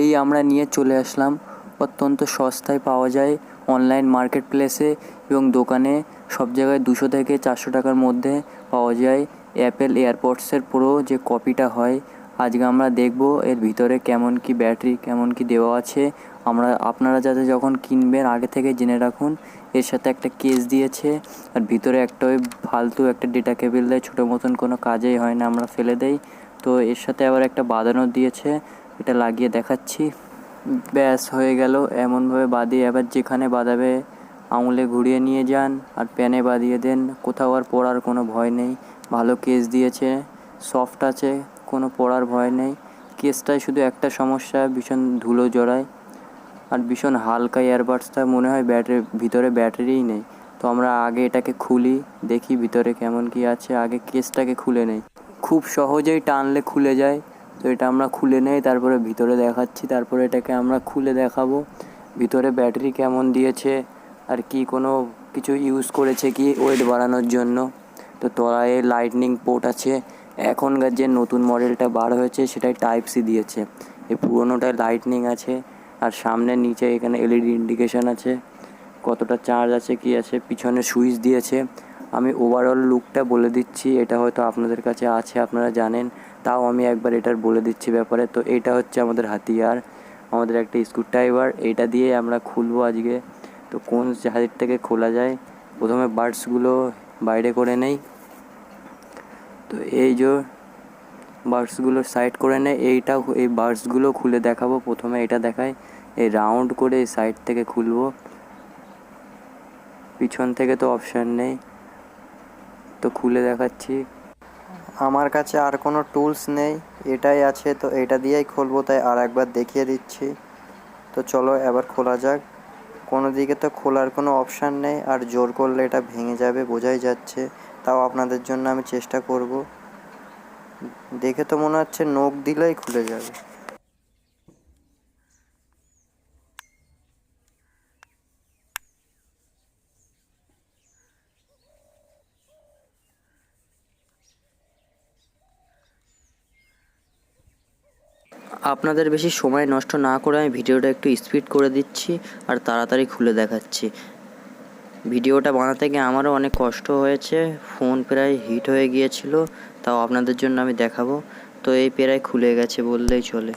এই আমরা নিয়ে চলে আসলাম। অত্যন্ত সস্তায় পাওয়া যায় অনলাইন মার্কেট প্লেসে এবং দোকানে সব জায়গায় দুশো থেকে চারশো টাকার মধ্যে পাওয়া যায়। অ্যাপেল এয়ারপডসের প্রো যে কপিটা হয়, আজকে আমরা দেখব এর ভিতরে কেমন কি ব্যাটারি, কেমন কি দেওয়া আছে। আমরা, আপনারা যাতে যখন কিনবেন, আগে থেকে জেনে রাখুন, এর সাথে একটা কেস দিয়েছে। আর ভিতরে একটা ওই ফালতু একটা ডেটা কেবিল দেয়, ছোটো মতন কোনো কাজেই হয় না, আমরা ফেলে দেই। তো এর সাথে আবার একটা বাঁধানো দিয়েছে। এটা লাগিয়ে দেখাচ্ছি। ব্যাস, হয়ে গেল। এমনভাবে বাঁধিয়ে এবার যেখানে বাঁধাবে আঙুলে ঘুরিয়ে নিয়ে যান আর প্যানে বাঁধিয়ে দেন। কোথাও আর পড়ার কোনো ভয় নেই। ভালো কেস দিয়েছে, সফট আছে, কোনো পড়ার ভয় নেই। কেসটায় শুধু একটা সমস্যা, ভীষণ ধুলো জড়ায় আর ভীষণ হালকা ইয়ারবাডসটা মনে হয় ব্যাটারি, ভিতরে ব্যাটারিই নেই। তো আমরা আগে এটাকে খুলি, দেখি ভিতরে কেমন কি আছে। আগে কেসটাকে খুলে নেই। খুব সহজেই টানলে খুলে যায়। তো এটা আমরা খুলে নেই, তারপরে ভিতরে দেখাচ্ছি, তারপরে এটাকে আমরা খুলে দেখাবো। ভিতরে ব্যাটারি কেমন দিয়েছে, আর কি কোনো কিছু ইউজ করেছে কি ওয়েট বাড়ানোর জন্য। তো তলায় লাইটনিং পোর্ট আছে, এখনকার যে নতুন মডেলটা বার হয়েছে, সেটাই টাইপ সি দিয়েছে। এই পুরোনোটায় লাইটনিং আছে, আর সামনে নিচে এখানে এলইডি ইন্ডিকেশন আছে। কতটা চার্জ আছে, কি আছে, পিছনে সুইচ দিয়েছে। আমি ওভারঅল লুকটা বলে দিচ্ছি, এটা হয়তো আপনাদের কাছে আছে, আপনারা জানেন। তাও আমি একবার এটার বলে দিচ্ছি ব্যাপারে। তো এটা হচ্ছে আমাদের হাতিয়ার, আমাদের একটা স্ক্রু ড্রাইভার। এইটা দিয়ে আমরা খুলবো আজকে। তো কোন থেকে খোলা যায়? প্রথমে বার্ডসগুলো বাইরে করে নেই। তো এই যে বার্ডসগুলো সাইড করে নেয় এইটা এই বার্ডসগুলো খুলে দেখাবো। প্রথমে এটা দেখায় এই রাউন্ড করে এই সাইড থেকে খুলবো। পিছন থেকে তো অপশান নেই। তো খুলে দেখাচ্ছি। আমার কাছে আর কোনো টুলস নেই, এটাই আছে, তো এটা দিয়েই খুলবো, তাই আর একবার দেখিয়ে দিচ্ছি। তো চলো এবার খোলা যাক। কোনো দিকে তো খোলার কোনো অপশান নেই, আর জোর করলে এটা ভেঙে যাবে, বোঝাই যাচ্ছে। তাও আপনাদের জন্য আমি চেষ্টা করব। দেখে তো মনে হচ্ছে নখ দিলেই খুলে যাবে। আপনাদের বেশি সময় নষ্ট না করে আমি ভিডিওটা একটু স্পিড করে দিচ্ছি আর তাড়াতাড়ি খুলে দেখাচ্ছি। ভিডিওটা বানাতে গিয়ে আমারও অনেক কষ্ট হয়েছে, ফোন প্রায় হিট হয়ে গিয়েছিল, তাও আপনাদের জন্য আমি দেখাবো। তো এই প্রায় খুলে গেছে বললেই চলে।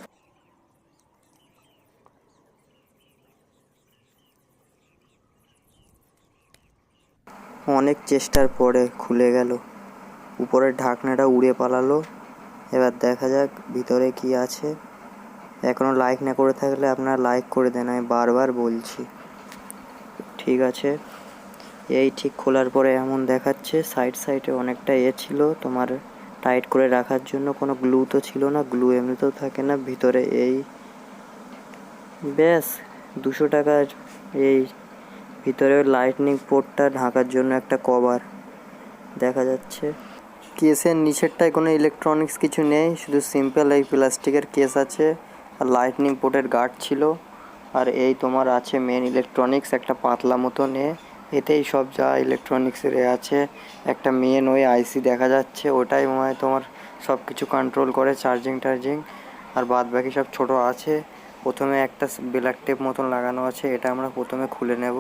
অনেক চেষ্টার পরে খুলে গেল। উপরের ঢাকনাটা উড়ে পালালো। এবার দেখা যাক ভিতরে কি আছে। এখনও লাইক না করে থাকলে আপনারা লাইক করে দেন, আমি বারবার বলছি। ঠিক আছে? এই ঠিক খোলার পরে এমন দেখাচ্ছে সাইড সাইডে অনেকটা এ ছিল, তোমার টাইট করে রাখার জন্য কোনো গ্লু তো ছিল না গ্লু এমনিতেও থাকে না, ভিতরে এই ব্যাস, দুশো টাকার এই ভিতরে লাইটনিং পোর্টটা ঢাকার জন্য একটা কভার দেখা যাচ্ছে। কেসের নিচেরটায় কোনো ইলেকট্রনিক্স কিছু নেই, শুধু সিম্পল এই প্লাস্টিকের কেস আছে। লাইটনিং পোর্টের গার্ড ছিল। আর এই তোমার আছে মেন ইলেকট্রনিক্স একটা পাতলা মতন এ এতেই সব যা ইলেকট্রনিক্সের এ আছে। একটা মেন ওই আইসি দেখা যাচ্ছে, ওটাই মনে হয় তোমার সব কিছু কন্ট্রোল করে চার্জিং টার্জিং আর বাদ বাকি সব ছোট আছে। প্রথমে একটা ব্ল্যাক টেপ মতন লাগানো আছে, এটা আমরা প্রথমে খুলে নেব।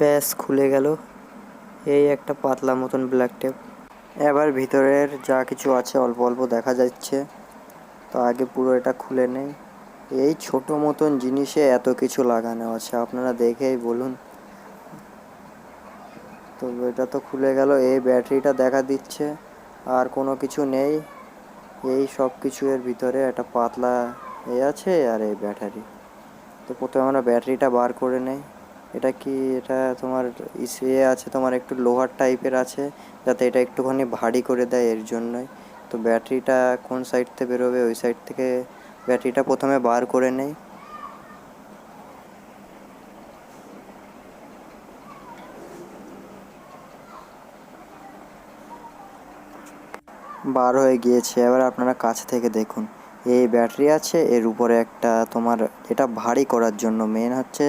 ব্যাস, খুলে গেল। এই একটা পাতলা মতন ব্ল্যাক টেপ এবার ভিতরের যা কিছু আছে অল্প অল্প দেখা যাচ্ছে। তো আগে পুরো এটা খুলে নেই। এই ছোট মতন জিনিসে এত কিছু লাগানো আছে, আপনারা দেখেই বলুন। তো এটা তো খুলে গেল, এই ব্যাটারিটা দেখা দিচ্ছে, আর কোনো কিছু নেই। এই সব কিছু এর ভিতরে একটা পাতলা এ আছে আর এই ব্যাটারি। তো প্রথমে আমরা ব্যাটারিটা বার করে নেই। এটা কি, এটা তোমার ইসে আছে, তোমার একটু লোহার টাইপের আছে, যাতে এটা একটুখানি ভারী করে দেয় এর জন্যই। তো ব্যাটারিটা কোন সাইড থেকে বেরোবে, ওই সাইড থেকে ব্যাটারিটা প্রথমে বার করে নেই। বার হয়ে গিয়েছে, এবার আপনারা কাছ থেকে দেখুন। এই ব্যাটারি আছে, এর উপরে একটা তোমার, এটা ভারী করার জন্য। মেন হচ্ছে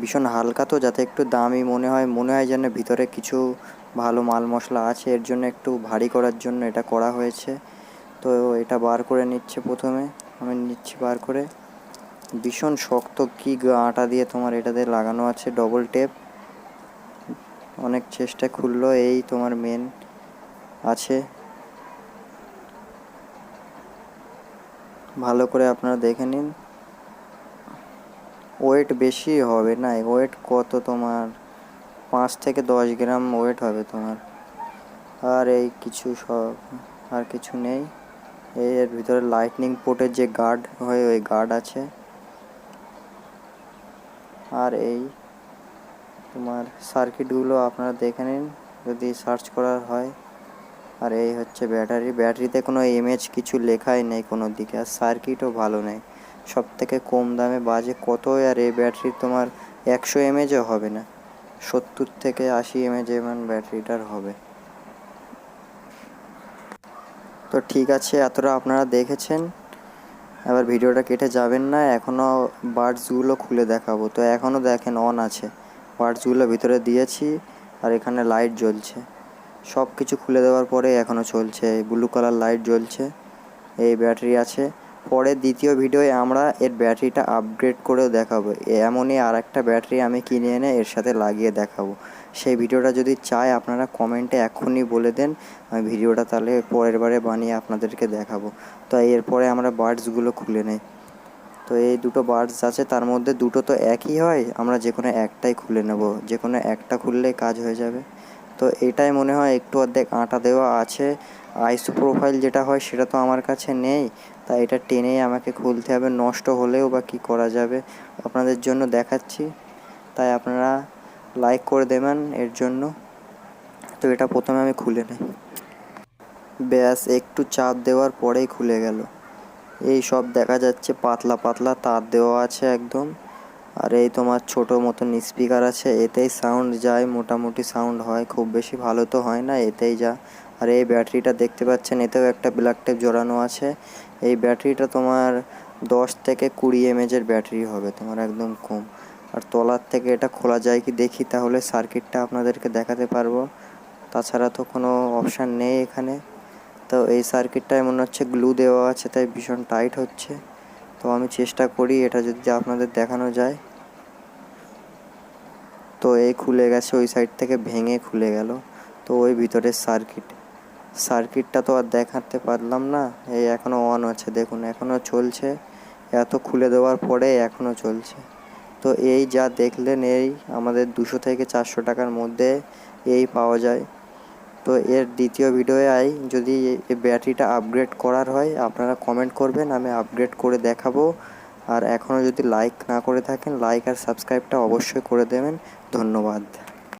ভীষণ হালকা তো, যাতে একটু দামি মনে হয় মনে হয় যেন ভিতরে কিছু ভালো মাল মশলা আছে। এর জন্য একটু ভারী করার জন্য এটা করা হয়েছে। তো এটা বার করে নিচ্ছে প্রথমে। আমি নিচ্ছি বার করে। ভীষণ শক্ত কি আটা দিয়ে তোমার এটাতে লাগানো আছে ডবল টেপ অনেক চেষ্টা খুললো, এই তোমার মেন আছে। ভালো করে আপনারা দেখে নিন। ওয়েট বেশি হবে না ওয়েট কত তোমার? পাঁচ থেকে দশ গ্রাম ওয়েট হবে তোমার। আর এই কিছু সব, আর কিছু নেই। এর ভিতরে লাইটনিং পোর্টের যে গার্ড হয়, ওই গার্ড আছে। আর এই তোমার সার্কিটগুলো আপনারা দেখে নিন, যদি সার্চ করার হয়। আর এই হচ্ছে ব্যাটারি ব্যাটারিতে কোনো ইমেজ কিছু লেখাই নেই কোনো দিকে, আর সার্কিটও ভালো নেই। সব থেকে কম দামে বাজে কত আর এই ব্যাটারি তোমার একশো এমএজও হবে না? সত্তর থেকে আশি এমএজ এমন ব্যাটারিটার হবে। তো ঠিক আছে, এতটা আপনারা দেখেছেন। এবার ভিডিওটা কেটে যাবেন না এখনও বার্ডসগুলো খুলে দেখাবো। তো এখনও দেখেন অন আছে। বার্ডসগুলো ভিতরে দিয়েছি আর এখানে লাইট জ্বলছে। সব কিছু খুলে দেওয়ার পরে এখনও চলছে। ব্লু কালার লাইট জ্বলছে। এই ব্যাটারি আছে। পরে দ্বিতীয় ভিডিওয়ে আমরা এর ব্যাটারিটা আপগ্রেড করেও দেখাবো। এমনই আর একটা ব্যাটারি আমি কিনে এনে এর সাথে লাগিয়ে দেখাবো। সেই ভিডিওটা যদি চায় আপনারা কমেন্টে এখনই বলে দেন, আমি ভিডিওটা তাহলে পরের বারে বানিয়ে আপনাদেরকে দেখাবো। তো এরপরে আমরা বার্ডসগুলো খুলে নেই। তো এই দুটো বার্ডস আছে, তার মধ্যে দুটো তো একই হয়, আমরা যে কোনো একটাই খুলে নেব। যে কোনো একটা খুললে কাজ হয়ে যাবে। তো এটাই মনে হয় একটু অর্ধেক আটা দেওয়া আছে। আইসো প্রোফাইল যেটা হয় সেটা তো আমার কাছে নেই। তাই এটা টেনেই আমাকে খুলতে হবে, নষ্ট হলেও বা কী করা যাবে আপনাদের জন্য দেখাচ্ছি। তাই আপনারা লাইক করে দেবেন এর জন্য। তো এটা প্রথমে আমি খুলে নিই। ব্যাস, একটু চাপ দেওয়ার পরেই খুলে গেল। এই সব দেখা যাচ্ছে পাতলা পাতলা, তার দেওয়া আছে একদম। আর এই তোমার ছোট মতন স্পিকার আছে, এতেই সাউন্ড যায়, মোটামুটি সাউন্ড হয়। খুব বেশি ভালো তো হয় না, এতেই যা। আর এই ব্যাটারিটা দেখতে পাচ্ছেন, এতেও একটা ব্ল্যাক টেপ জড়ানো আছে। এই ব্যাটারিটা তোমার দশ থেকে কুড়ি এমএজের ব্যাটারি হবে, তোমার একদম কম। আর তলার থেকে এটা খোলা যায় কি দেখি, তাহলে সার্কিটটা আপনাদেরকে দেখাতে পারব। তাছাড়া তো কোনো অপশান নেই এখানে। তো এই সার্কিটটায় মনে হচ্ছে গ্লু দেওয়া আছে, তাই ভীষণ টাইট হচ্ছে। তো আমি চেষ্টা করি এটা যদি আপনাদের দেখানো যায়। তো এই খুলে গেছে, ওই সাইড থেকে ভেঙে খুলে গেল। তো ওই ভিতরের সার্কিট। সার্কিটটা তো আর দেখাতে পারলাম না। এই এখনও অন আছে, দেখুন এখনও চলছে। এত খুলে দেওয়ার পরে এখনও চলছে। তো এই যা দেখলেন, এই আমাদের দুশো থেকে চারশো টাকার মধ্যে এই পাওয়া যায়। তো এর দ্বিতীয় ভিডিওয়ে আই, যদি ব্যাটারিটা আপগ্রেড করার হয়, আপনারা কমেন্ট করবেন, আমি আপগ্রেড করে দেখাবো। আর এখনও যদি লাইক না করে থাকেন লাইক আর সাবস্ক্রাইবটা অবশ্যই করে দেবেন। ধন্যবাদ।